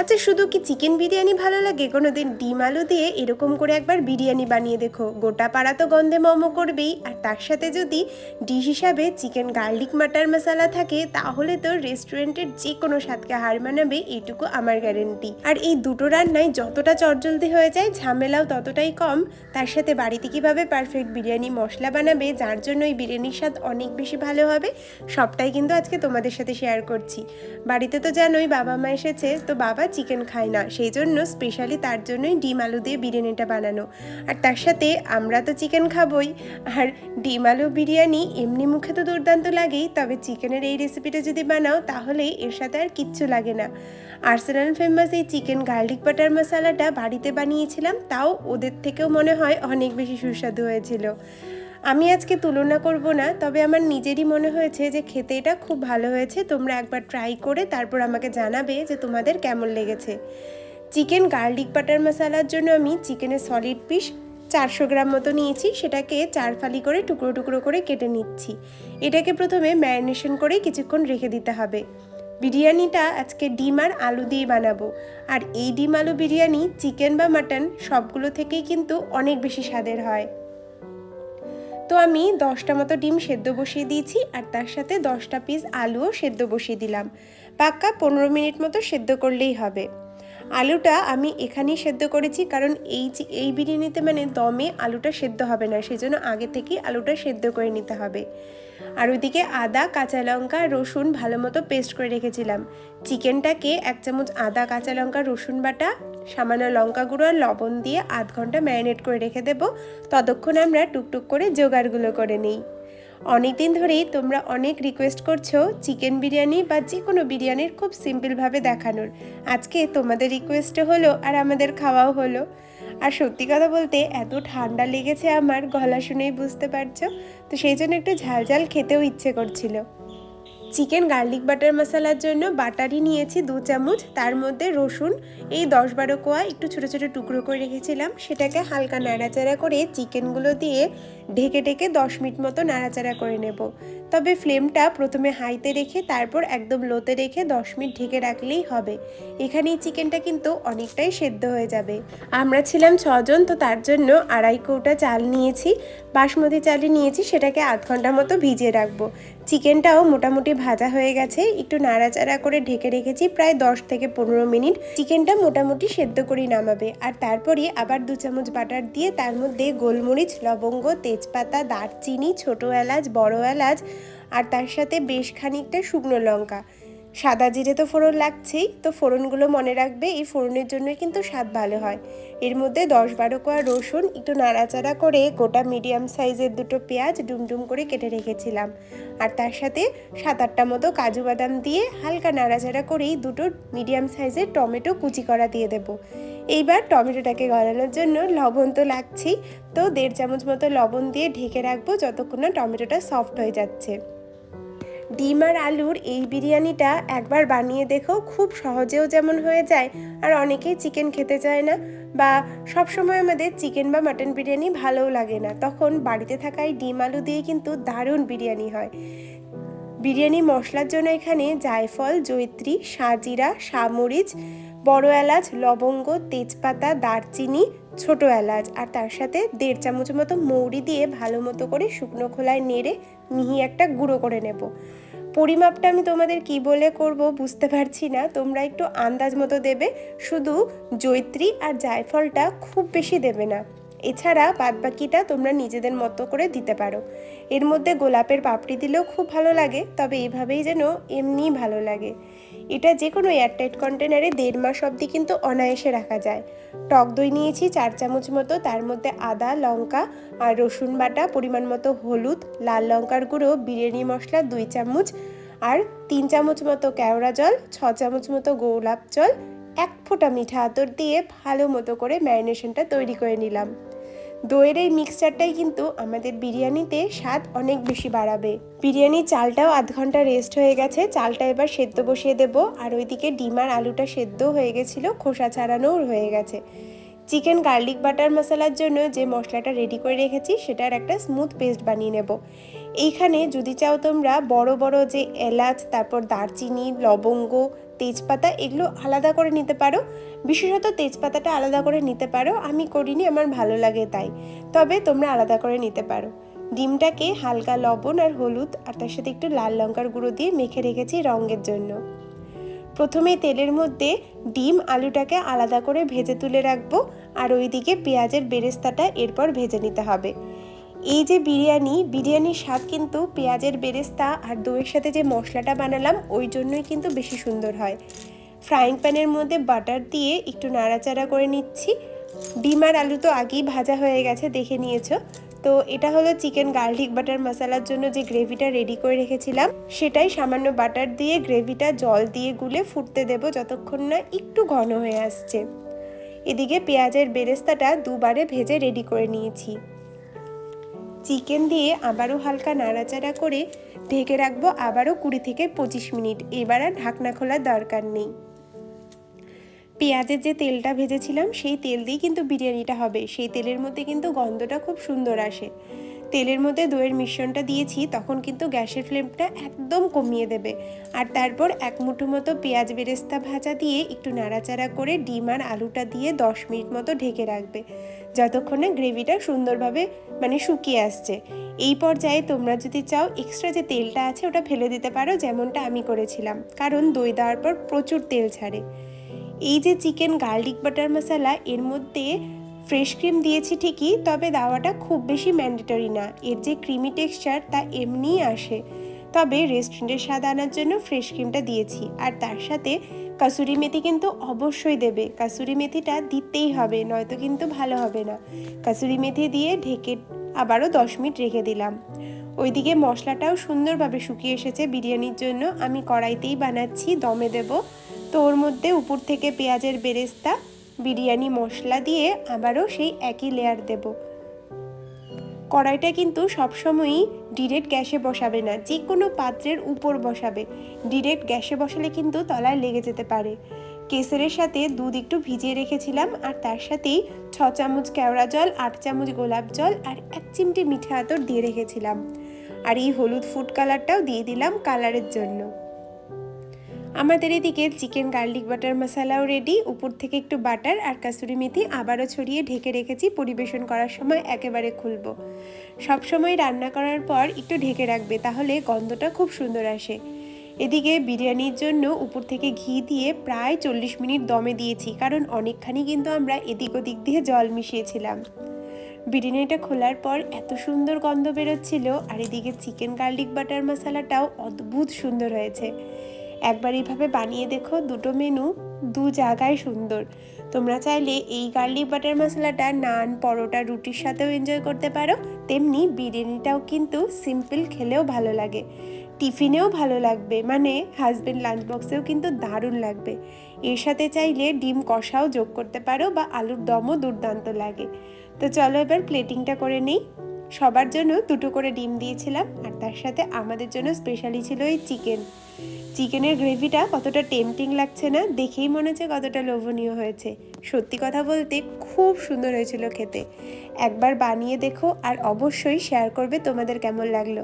আচ্ছা শুধু কি চিকেন বিরিয়ানি ভালো লাগে? কোনো দিন ডিম আলু দিয়ে এরকম করে একবার বিরিয়ানি বানিয়ে দেখো। গোটা পাড়া তো গন্ধে মোমো করবেই। আর তার সাথে যদি ডিশ হিসাবে চিকেন গার্লিক মাটার মশলা থাকে, তাহলে তো রেস্টুরেন্টের যে কোনো স্বাদকে হার মানাবে এইটুকু আমার গ্যারেন্টি। আর এই দুটো রান্নায় যতটা চটজলদি হয়ে যায়, ঝামেলাও ততটাই কম। তার সাথে বাড়িতে কীভাবে পারফেক্ট বিরিয়ানি মশলা বানাবে, যার জন্য এই বিরিয়ানির স্বাদ অনেক বেশি ভালো হবে, সবটাই কিন্তু আজকে তোমাদের সাথে শেয়ার করছি। বাড়িতে তো জানোই বাবা মা এসেছে, তো বাবা চিকেন খায় না। সেই জন্য স্পেশালি তার জন্যই ডিম আলু দিয়ে বিরিয়ানিটা বানানো। আর তার সাথে আমরা তো চিকেন খাবই। আর ডিম আলু বিরিয়ানি এমনি মুখে তো দুর্দান্ত লাগেই, তবে চিকেনের এই রেসিপিটা যদি বানাও, তাহলে এর সাথে আর কিচ্ছু লাগে না। আর্সেনাল ফেমাস এই চিকেন গার্লিক বাটার মশলাটা বাড়িতে বানিয়েছিলাম, তাও ওদের থেকেও মনে হয় অনেক বেশি সুস্বাদু হয়েছিল। আমি আজকে তুলনা করব না, তবে আমার নিজেরই মনে হয়েছে যে খেতে এটা খুব ভালো হয়েছে। তোমরা একবার ট্রাই করে তারপর আমাকে জানাবে যে তোমাদের কেমন লেগেছে। চিকেন গার্লিক বাটার মশালার জন্য আমি চিকেনের সলিড পিস চারশো গ্রাম মতো নিয়েছি, সেটাকে চার ফালি করে টুকরো টুকরো করে কেটে নিচ্ছি। এটাকে প্রথমে ম্যারিনেশন করে কিছুক্ষণ রেখে দিতে হবে। বিরিয়ানিটা আজকে ডিম আর আলু দিয়ে বানাবো। আর এই ডিম আলু বিরিয়ানি চিকেন বা মাটন সবগুলো থেকেই কিন্তু অনেক বেশি স্বাদের হয়। তো আমি দশটা মতো ডিম সেদ্ধ বসিয়ে দিয়েছি আর তার সাথে দশটা পিস আলুও সেদ্ধ বসিয়ে দিলাম। পাক্কা পনেরো মিনিট মতো সেদ্ধ করলেই হবে। আলুটা আমি এখানেই সেদ্ধ করেছি কারণ এই যে- এই বিরিয়ানিতে মানে দমে আলুটা সেদ্ধ হবে না সেই জন্য আগে থেকেই আলুটা সেদ্ধ করে নিতে হবে। আর ওইদিকে আদা, কাঁচা লঙ্কা, রসুন ভালো মতো পেস্ট করে রেখেছিলাম। চিকেনটাকে এক চামচ আদা, কাঁচা লঙ্কা, রসুন বাটা সামান্য লঙ্কা গুঁড়ো আর লবণ দিয়ে আধ ঘণ্টা ম্যারিনেট করে রেখে দেবো। ততক্ষণ আমরা টুকটুক করে জোগাড়গুলো করে নিই। অনেক দিন ধরেই তোমরা অনেক রিকোয়েস্ট করছ চিকেন বিরিয়ানি বা যে কোনো বিরিয়ানির খুব সিম্পলভাবে দেখানোর। আজকে তোমাদের রিকোয়েস্টও হলো আর আমাদের খাওয়াও হলো। আর সত্যি কথা বলতে এত ঠান্ডা লেগেছে আমার, গলা শুনেই বুঝতে পারছ? তো সেই জন্য একটু ঝাল ঝাল খেতেও ইচ্ছে করছিল। চিকেন গার্লিক বাটার মশালার জন্য বাটারি নিয়েছি দু চামচ। তার মধ্যে রসুন, এই দশ বারো কোয়া একটু ছোটো ছোটো টুকরো করে রেখেছিলাম। সেটাকে হালকা নাড়াচাড়া করে চিকেনগুলো দিয়ে ঢেকে ঢেকে দশ মিনিট মতো নাড়াচাড়া করে নেব। তবে ফ্লেমটা প্রথমে হাইতে রেখে, তারপর একদম লোতে রেখে দশ মিনিট ঢেকে রাখলেই হবে। এখানেই চিকেনটা কিন্তু অনেকটাই সেদ্ধ হয়ে যাবে। আমরা ছিলাম ছজন, তো তার জন্য আড়াই কৌটা চাল নিয়েছি। বাসমতি চালই নিয়েছি, সেটাকে আধ ঘণ্টা মতো ভিজিয়ে রাখব। চিকেনটাও মোটামুটি ভাজা হয়ে গেছে। একটু নাড়াচাড়া করে ঢেকে রেখেছি প্রায় দশ থেকে পনেরো মিনিট। চিকেনটা মোটামুটি সেদ্ধ করে নামাবে। আর তারপরে আবার দু চামচ বাটার দিয়ে তার মধ্যে গোলমরিচ, লবঙ্গ, তেজপাতা, দারচিনি, ছোটো এলাচ, বড় এলাচ আর তার সাথে বেশ খানিকটা শুকনো লঙ্কা। সাদা জিরে তো ফোড়ন লাগছেই, তো ফোড়নগুলো মনে রাখবে এই ফোড়নের জন্য কিন্তু স্বাদ ভালো হয়। এর মধ্যে দশ বারো কোয়া রসুন, একটু নাড়াচাড়া করে গোটা মিডিয়াম সাইজের দুটো পেঁয়াজ ডুমডুম করে কেটে রেখেছিলাম। আর তার সাথে সাত আটটা মতো কাজু বাদাম দিয়ে হালকা নাড়াচাড়া করেই দুটো মিডিয়াম সাইজের টমেটো কুচি করা দিয়ে দেবো। এইবার টমেটোটাকে গলানোর জন্য লবণ তো লাগছেই, তো দেড় চামচ মতো লবণ দিয়ে ঢেকে রাখব যতক্ষণ না টমেটোটা সফট হয়ে যাচ্ছে। ডিম আর আলুর এই বিরিয়ানিটা একবার বানিয়ে দেখো, খুব সহজেও যেমন হয়ে যায় আর অনেকেই চিকেন খেতে চায় না বা সব সময় আমাদের চিকেন বা মাটন বিরিয়ানি ভালোও লাগে না। তখন বাড়িতে থাকা এই ডিম আলু দিয়ে কিন্তু দারুণ বিরিয়ানি হয়। বিরিয়ানি মশলার জন্য এখানে জায়ফল জৈত্রী সাজিরা সামরিচ বড় এলাচ, লবঙ্গ, তেজপাতা, দারচিনি, ছোট এলাচ আর তার সাথে দেড় চামচ মতো মৌরি দিয়ে ভালো মতো করে শুকনো খোলায় নেড়ে মিহি একটা গুঁড়ো করে নেব। পরিমাপটা আমি তোমাদের কি বলে করব বুঝতে পারছি না। তোমরা একটু আন্দাজ মতো দেবে। শুধু জৈত্রী আর জায়ফলটা খুব বেশি দেবে না। এছাড়া বাদবাকিটা তোমরা নিজেদের মতো করে দিতে পারো। এর মধ্যে গোলাপের পাপড়ি দিলেও খুব ভালো লাগে, তবে এভাবেই যেন এমনিই ভালো লাগে। এটা যে কোনো এয়ারটাইট কন্টেনারে দেড় মাস অবধি কিন্তু অনায়াসে রাখা যায়। টক দই নিয়েছি চার চামচ মতো, তার মধ্যে আদা, লঙ্কা আর রসুন বাটা, পরিমাণ মতো হলুদ, লাল লঙ্কার গুঁড়ো, বিরিয়ানি মশলা দুই চামচ আর তিন চামচ মতো কেওড়া জল, ছ চামচ মতো গোলাপ জল, এক ফোঁটা মিঠা আতর দিয়ে ভালো মতো করে ম্যারিনেশনটা তৈরি করে নিলাম। দইয়ের এই মিক্সচারটাই কিন্তু আমাদের বিরিয়ানিতে স্বাদ অনেক বেশি বাড়াবে। বিরিয়ানির চালটাও আধ ঘণ্টা রেস্ট হয়ে গেছে, চালটা এবার সেদ্ধ বসিয়ে দেবো। আর ওইদিকে ডিম আর আলুটা সেদ্ধ হয়ে গেছিল, খোসা ছাড়ানোও হয়ে গেছে। চিকেন গার্লিক বাটার মশলার জন্য যে মশলাটা রেডি করে রেখেছি, সেটার একটা স্মুথ পেস্ট বানিয়ে নেব। এইখানে যদি চাও তোমরা বড় বড় যে এলাচ, তারপর দারচিনি, লবঙ্গ তেজপাতা এগুলো আলাদা করে নিতে পারো। বিশেষত তেজপাতাটা আলাদা করে নিতে পারো। আমি করিনি, আমার ভালো লাগে তাই। তবে তোমরা আলাদা করে নিতে পারো। ডিমটাকে হালকা লবণ আর হলুদ আর তার সাথে একটু লাল লঙ্কার গুঁড়ো দিয়ে মেখে রেখেছি রঙের জন্য। প্রথমে তেলের মধ্যে ডিম আলুটাকে আলাদা করে ভেজে তুলে রাখব। আর ওইদিকে পেঁয়াজের বেরেস্তাটা এরপর ভেজে নিতে হবে। এই যে বিরিয়ানি, বিরিয়ানির স্বাদ কিন্তু পেঁয়াজের বেরেস্তা আর দইয়ের সাথে যে মশলাটা বানালাম, ওই জন্যই কিন্তু বেশি সুন্দর হয়। ফ্রাইং প্যানের মধ্যে বাটার দিয়ে একটু নাড়াচাড়া করে নিচ্ছি। ডিম আর আলু তো আগেই ভাজা হয়ে গেছে, দেখে নিয়েছো। তো এটা হলো চিকেন গার্লিক বাটার মশালার জন্য যে গ্রেভিটা রেডি করে রেখেছিলাম, সেটাই সামান্য বাটার দিয়ে গ্রেভিটা জল দিয়ে গুলে ফুটতে দেবো যতক্ষণ না একটু ঘন হয়ে আসছে। এদিকে পেঁয়াজের বেরেস্তাটা দুবারে ভেজে রেডি করে নিয়েছি। চিকেন দিয়ে আবারও হালকা নাড়াচাড়া করে ঢেকে রাখব আবারও কুড়ি থেকে পঁচিশ মিনিট। এবার আর ঢাকনা খোলার দরকার নেই। পেঁয়াজের যে তেলটা ভেজেছিলাম, সেই তেল দিয়েই কিন্তু বিরিয়ানিটা হবে। সেই তেলের মধ্যে কিন্তু গন্ধটা খুব সুন্দর আসে। তেলের মধ্যে দইয়ের মিশ্রণটা দিয়েছি, তখন কিন্তু গ্যাসের ফ্লেমটা একদম কমিয়ে দেবে। আর তারপর এক মুঠো মতো পেঁয়াজ বেরেস্তা ভাজা দিয়ে একটু নাড়াচাড়া করে ডিম আর আলুটা দিয়ে দশ মিনিট মতো ঢেকে রাখবে, যতক্ষণে গ্রেভিটা সুন্দরভাবে মানে শুকিয়ে আসছে। এই পর্যায়ে তোমরা যদি চাও এক্সট্রা যে তেলটা আছে ওটা ফেলে দিতে পারো, যেমনটা আমি করেছিলাম, কারণ দই দেওয়ার পর প্রচুর তেল ছাড়ে। এই যে চিকেন গার্লিক বাটার মশলা এর মধ্যে ফ্রেশ ক্রিম দিয়েছি ঠিকই, তবে দেওয়াটা খুব বেশি ম্যান্ডেটরি না। এর যে ক্রিমি টেক্সচার, তা এমনিই আসে। তবে রেস্টুরেন্টের স্বাদ আনার জন্য ফ্রেশ ক্রিমটা দিয়েছি। আর তার সাথে কাসুরি মেথি কিন্তু অবশ্যই দেবে। কাসুরি মেথিটা দিতেই হবে, নয়তো কিন্তু ভালো হবে না। কাসুরি মেথি দিয়ে ঢেকে আবারও দশ মিনিট রেখে দিলাম। ওইদিকে মশলাটাও সুন্দরভাবে শুকিয়ে এসেছে বিরিয়ানির জন্য। আমি কড়াইতেই বানাচ্ছি, দমে দেব। তো ওর মধ্যে উপর থেকে পেঁয়াজের বেরেস্তা বিরিয়ানি মশলা দিয়ে আবারও সেই একই লেয়ার দেব। কড়াইটা কিন্তু সবসময়ই ডিরেক্ট গ্যাসে বসাবে না যে কোনো পাত্রের উপর বসাবে। ডিরেক্ট গ্যাসে বসালে কিন্তু তলায় লেগে যেতে পারে। কেসরের সাথে দুধ একটু ভিজিয়ে রেখেছিলাম, আর তার সাথেই ছ চামচ কেওড়া জল, আট চামচ গোলাপ জল, আর এক চিমটি মিঠা আতর দিয়ে রেখেছিলাম। আর এই হলুদ ফুড কালারটাও দিয়ে দিলাম কালারের জন্য। আমাদের এদিকে চিকেন গার্লিক বাটার মশালাও রেডি উপর থেকে একটু বাটার আর কাসুরি মেথি আবারও ছড়িয়ে ঢেকে রেখেছি পরিবেশন করার সময় একেবারে খুলবো। সবসময় রান্না করার পর একটু ঢেকে রাখবে, তাহলে গন্ধটা খুব সুন্দর আসে। এদিকে বিরিয়ানির জন্য উপর থেকে ঘি দিয়ে প্রায় চল্লিশ মিনিট দমে দিয়েছি, কারণ অনেকখানি কিন্তু আমরা এদিক ওদিক দিয়ে জল মিশিয়েছিলাম। বিরিয়ানিটা খোলার পর এত সুন্দর গন্ধ বেরোচ্ছিল, আর এদিকে চিকেন গার্লিক বাটার মশলাটাও অদ্ভুত সুন্দর হয়েছে। একবার এইভাবে বানিয়ে দেখো, দুটো মেনু দু জায়গায় সুন্দর। তোমরা চাইলে এই গার্লিক বাটার মশলাটা নান, পরোটা, রুটির সাথেও এনজয় করতে পারো। তেমনি বিরিয়ানিটাও কিন্তু সিম্পল খেলেও ভালো লাগে। টিফিনেও ভালো লাগবে। মানে হাজবেন্ড লাঞ্চ বক্সেও কিন্তু দারুণ লাগবে। এর সাথে চাইলে ডিম কষাও যোগ করতে পারো বা আলুর দমও দুর্দান্ত লাগে। তো চলো এবার প্লেটিংটা করে নিই। সবার জন্য দুটো করে ডিম দিয়েছিলাম, আর তার সাথে আমাদের জন্য স্পেশালি ছিল এই চিকেন চিকেনের গ্রেভিটা কতটা টেম্পটিং লাগছে না, দেখেই মনে হচ্ছে কতটা লোভনীয় হয়েছে। সত্যি কথা বলতে খুব সুন্দর হয়েছিল খেতে। একবার বানিয়ে দেখো, আর অবশ্যই শেয়ার করবে তোমাদের কেমন লাগল।